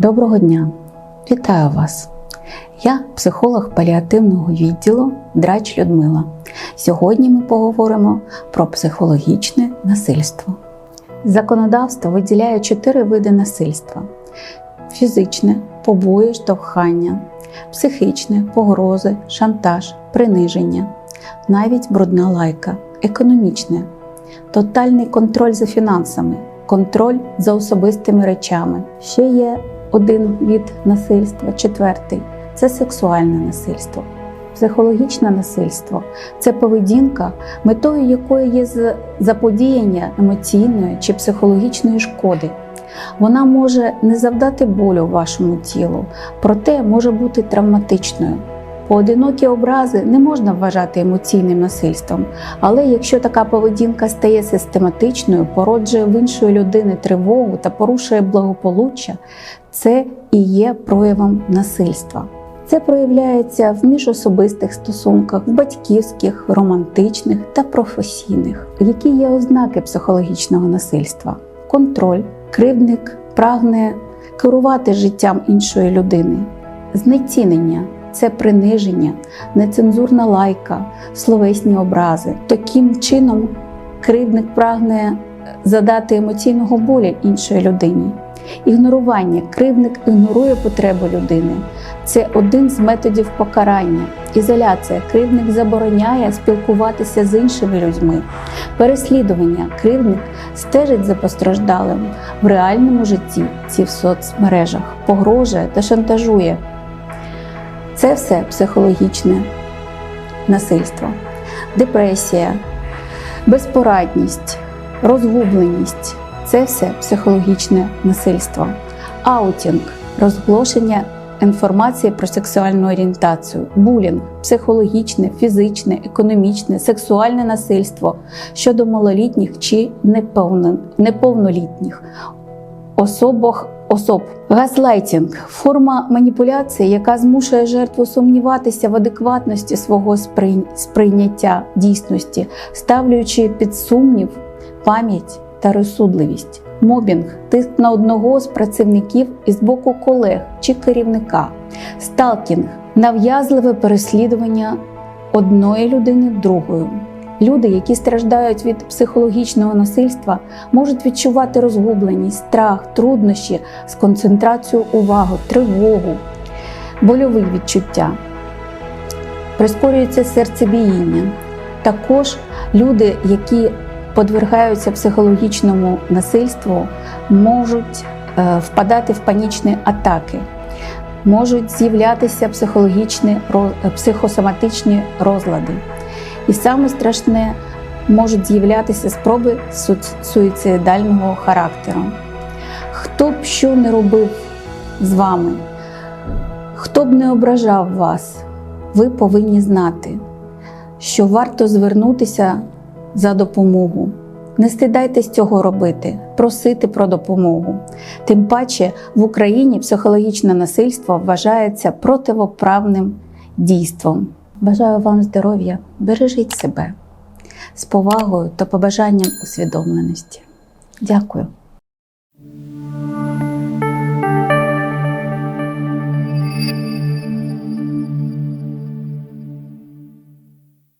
Доброго дня! Вітаю вас! Я психолог паліативного відділу Драч Людмила. Сьогодні ми поговоримо про психологічне насильство. Законодавство виділяє чотири види насильства: фізичне, побої, штовхання, психічне, погрози, шантаж, приниження, навіть брудна лайка, економічне, тотальний контроль за фінансами, контроль за особистими речами. Ще є один від насильства, четвертий це сексуальне насильство. Психологічне насильство це поведінка, метою якої є заподіяння емоційної чи психологічної шкоди. Вона може не завдати болю вашому тілу, проте може бути травматичною. Поодинокі образи не можна вважати емоційним насильством, але якщо така поведінка стає систематичною, породжує в іншої людини тривогу та порушує благополуччя, це і є проявом насильства. Це проявляється в міжособистих стосунках, в батьківських, романтичних та професійних. Які є ознаки психологічного насильства? Контроль, кривдник прагне керувати життям іншої людини, знецінення це приниження, нецензурна лайка, словесні образи. Таким чином, кривдник прагне задати емоційного болю іншої людині. Ігнорування. Кривдник ігнорує потребу людини. Це один з методів покарання. Ізоляція. Кривдник забороняє спілкуватися з іншими людьми. Переслідування. Кривдник стежить за постраждалим в реальному житті ці в соцмережах, погрожує та шантажує. Це все психологічне насильство, депресія, безпорадність, розгубленість це все психологічне насильство, аутінг, розголошення інформації про сексуальну орієнтацію, булінг, психологічне, фізичне, економічне, сексуальне насильство щодо малолітніх чи неповнолітніх. Особах особ. Газлайтінг форма маніпуляції, яка змушує жертву сумніватися в адекватності свого сприйняття дійсності, ставлячи під сумнів пам'ять та розсудливість. Мобінг тиск на одного з працівників із боку колег чи керівника, сталкінг нав'язливе переслідування одної людини другою. Люди, які страждають від психологічного насильства, можуть відчувати розгубленість, страх, труднощі з концентрацією уваги, тривогу, больові відчуття. Прискорюється серцебіїння. Також люди, які подвергаються психологічному насильству, можуть е, впадати в панічні атаки, можуть з'являтися психологічні психосоматичні розлади. І саме страшне можуть з'являтися спроби су- суїцидального характеру. Хто б що не робив з вами, хто б не ображав вас, ви повинні знати, що варто звернутися за допомогу. Не стидайтесь цього робити, просити про допомогу. Тим паче в Україні психологічне насильство вважається противоправним дійством. Бажаю вам здоров'я, бережіть себе з повагою та побажанням усвідомленості. Дякую.